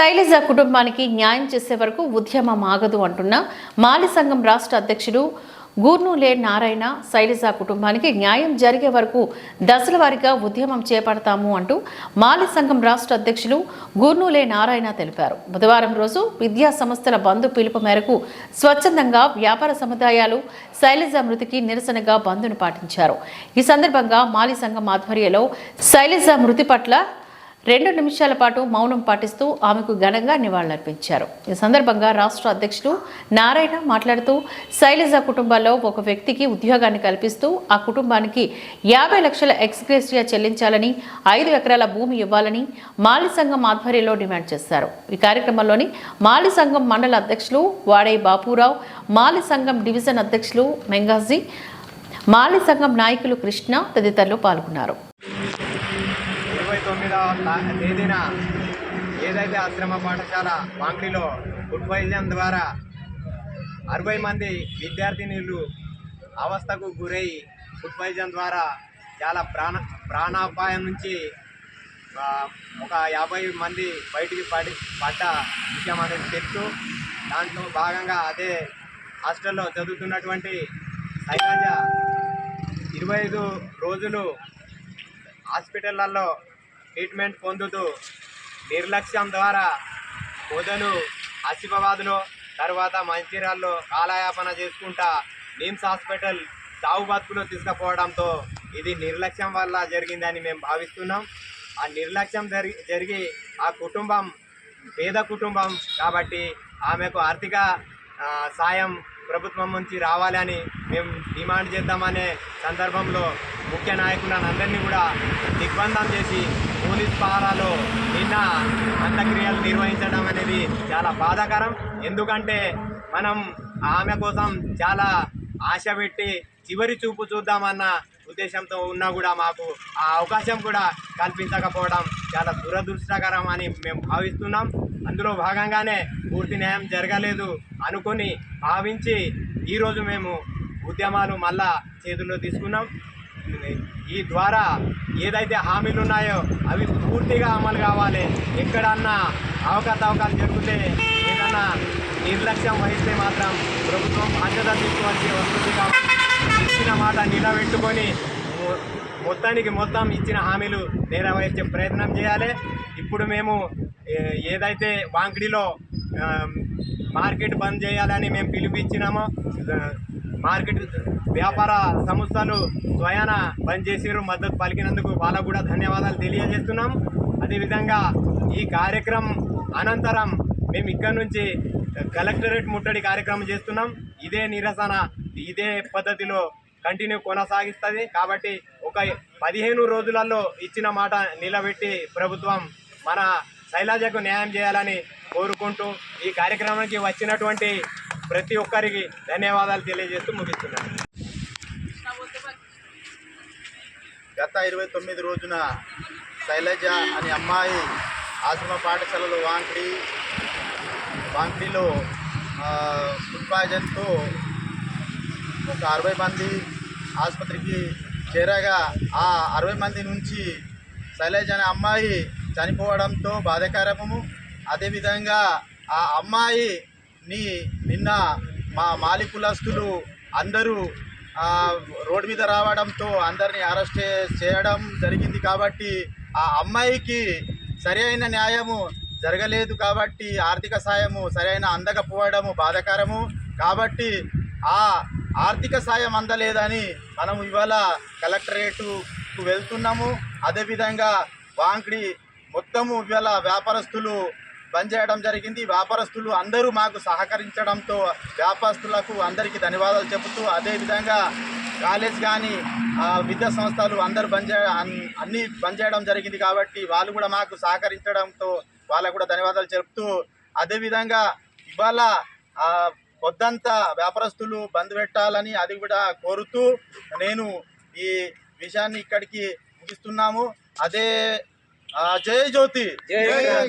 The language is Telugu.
శైలజ కుటుంబానికి న్యాయం చేసే వరకు ఉద్యమం ఆగదు అంటున్న మాలి సంఘం రాష్ట్ర అధ్యక్షుడు గూర్నూలే నారాయణ శైలజ కుటుంబానికి న్యాయం జరిగే వరకు దశల వారీగా ఉద్యమం చేపడతాము అంటూ మాలి సంఘం రాష్ట్ర అధ్యక్షులు గూర్నూలే నారాయణ తెలిపారు. బుధవారం రోజు విద్యా సంస్థల బంధు పిలుపు మేరకు స్వచ్ఛందంగా వ్యాపార సముదాయాలు శైలజ మృతికి నిరసనగా బంద్ను పాటించారు. ఈ సందర్భంగా మాలి సంఘం ఆధ్వర్యంలో శైలజ మృతి పట్ల రెండు నిమిషాల పాటు మౌనం పాటిస్తూ ఆమెకు ఘనంగా నివాళులర్పించారు. ఈ సందర్భంగా రాష్ట్ర అధ్యక్షులు నారాయణ మాట్లాడుతూ శైలజ కుటుంబాల్లో ఒక వ్యక్తికి ఉద్యోగాన్ని కల్పిస్తూ ఆ కుటుంబానికి యాభై లక్షల ఎక్స్గ్రేసియా చెల్లించాలని ఐదు ఎకరాల భూమి ఇవ్వాలని మాలి సంఘం ఆధ్వర్యంలో డిమాండ్ చేశారు. ఈ కార్యక్రమంలోని మాలి సంఘం మండల అధ్యక్షులు వాడై బాపురావు మాలి సంఘం డివిజన్ అధ్యక్షులు మెంగాజీ మాలి సంఘం నాయకులు కృష్ణ తదితరులు పాల్గొన్నారు. తేదీన ఏదైతే ఆశ్రమ పాఠశాల వాంగ్లీలో ఫుడ్ పాయిజన్ ద్వారా అరవై మంది విద్యార్థినీలు అవస్థకు గురై ఫుడ్ పాయిజన్ ద్వారా చాలా ప్రాణ ప్రాణాపాయం నుంచి ఒక యాభై మంది బయటికి పడి పడ్డ విషయం అనేది తెలుసు. దాంట్లో భాగంగా అదే హాస్టల్లో చదువుతున్నటువంటి శైలజ ఇరవై ఐదు రోజులు హాస్పిటళ్ళలో ట్రీట్మెంట్ పొందుతూ నిర్లక్ష్యం ద్వారా మొదలు ఆసిఫాబాద్లో తర్వాత మంచిర్యాల్లో కాలయాపన చేసుకుంటా నిమ్స్ హాస్పిటల్ చావు బతుకులో తీసుకుపోవడంతో ఇది నిర్లక్ష్యం వల్ల జరిగిందని మేము భావిస్తున్నాం. ఆ నిర్లక్ష్యం జరిగి జరిగి ఆ కుటుంబం పేద కుటుంబం కాబట్టి ఆమెకు ఆర్థిక సాయం ప్రభుత్వం నుంచి రావాలని మేము డిమాండ్ చేద్దామనే సందర్భంలో ముఖ్య నాయకులను అందరినీ కూడా దిగ్బంధం చేసి పోలీస్ పహారాలో నిన్న అంత్యక్రియలు నిర్వహించడం అనేది చాలా బాధాకరం. ఎందుకంటే మనం ఆమె కోసం చాలా ఆశ పెట్టి చివరి చూపు చూద్దామన్న ఉద్దేశంతో ఉన్నా కూడా మాకు ఆ అవకాశం కూడా కల్పించకపోవడం చాలా దురదృష్టకరం అని మేము భావిస్తున్నాం. అందులో భాగంగానే పూర్తి న్యాయం జరగలేదు అనుకొని భావించి ఈరోజు మేము ఉద్యమాలు మళ్ళా చేతుల్లో తీసుకున్నాం. ఈ ద్వారా ఏదైతే హామీలు ఉన్నాయో అవి పూర్తిగా అమలు కావాలి. ఎక్కడన్నా అవకతవకాలు జరిగితే ఏదన్నా నిర్లక్ష్యం వహిస్తే మాత్రం ప్రభుత్వం బాధ్యత తీసుకోవాల్సి వస్తుంది కాబట్టి ఇచ్చిన మాట నిలబెట్టుకొని మొత్తానికి మొత్తం ఇచ్చిన హామీలు నెరవేర్చే ప్రయత్నం చేయాలి. ఇప్పుడు మేము ఏదైతే వాంకిడిలో మార్కెట్ బంద్ చేయాలని మేము పిలిపించినామో మార్కెట్ వ్యాపార సంస్థలు స్వయాన బంద్ చేసిరు మద్దతు పలికినందుకు వాళ్ళకు కూడా ధన్యవాదాలు తెలియజేస్తున్నాం. అదేవిధంగా ఈ కార్యక్రమం అనంతరం మేము ఇక్కడ నుంచి కలెక్టరేట్ ముట్టడి కార్యక్రమం చేస్తున్నాం. ఇదే నిరసన ఇదే పద్ధతిలో కంటిన్యూ కొనసాగిస్తుంది. కాబట్టి ఒక పదిహేను రోజులలో ఇచ్చిన మాట నిలబెట్టి ప్రభుత్వం మన శైలజకు న్యాయం చేయాలని కోరుకుంటూ ఈ కార్యక్రమానికి వచ్చినటువంటి ప్రతి ఒక్కరికి ధన్యవాదాలు తెలియజేస్తూ ముగిస్తున్నాను. గత ఇరవై తొమ్మిది రోజున శైలజ అనే అమ్మాయి ఆశ్రమ పాఠశాలలో వాంకిడి వాంకిడిలో ఫుడ్ పాయిజన్తో ఒక అరవై మంది ఆసుపత్రికి చేరగా ఆ అరవై మంది నుంచి శైలజ అనే అమ్మాయి చనిపోవడంతో బాధాకరము. అదేవిధంగా ఆ అమ్మాయిని నిన్న మా మాలి కులస్తులు అందరూ రోడ్డు మీద రావడంతో అందరినీ అరెస్ట్ చేయడం జరిగింది కాబట్టి ఆ అమ్మాయికి సరైన న్యాయము జరగలేదు కాబట్టి ఆర్థిక సాయము సరైన అందకపోవడము బాధాకరము. కాబట్టి ఆ ఆర్థిక సాయం అందలేదని మనం ఇవాళ కలెక్టరేటుకు వెళ్తున్నాము. అదేవిధంగా వాంకిడి మొత్తము ఇవాళ వ్యాపారస్తులు బంద్ చేయడం జరిగింది. వ్యాపారస్తులు అందరూ మాకు సహకరించడంతో వ్యాపారస్తులకు అందరికీ ధన్యవాదాలు చెబుతూ అదేవిధంగా కాలేజ్ కానీ విద్యా సంస్థలు అందరూ బంద్ చేయ అన్నీ బంద్ చేయడం జరిగింది కాబట్టి వాళ్ళు కూడా మాకు సహకరించడంతో వాళ్ళకు కూడా ధన్యవాదాలు చెబుతూ అదేవిధంగా ఇవాళ కొద్దంతా వ్యాపారస్తులు బంద్ పెట్టాలని అది కూడా కోరుతూ నేను ఈ విషయాన్ని ఇక్కడికి ముగిస్తున్నాము. అదే జయ జ్యోతి.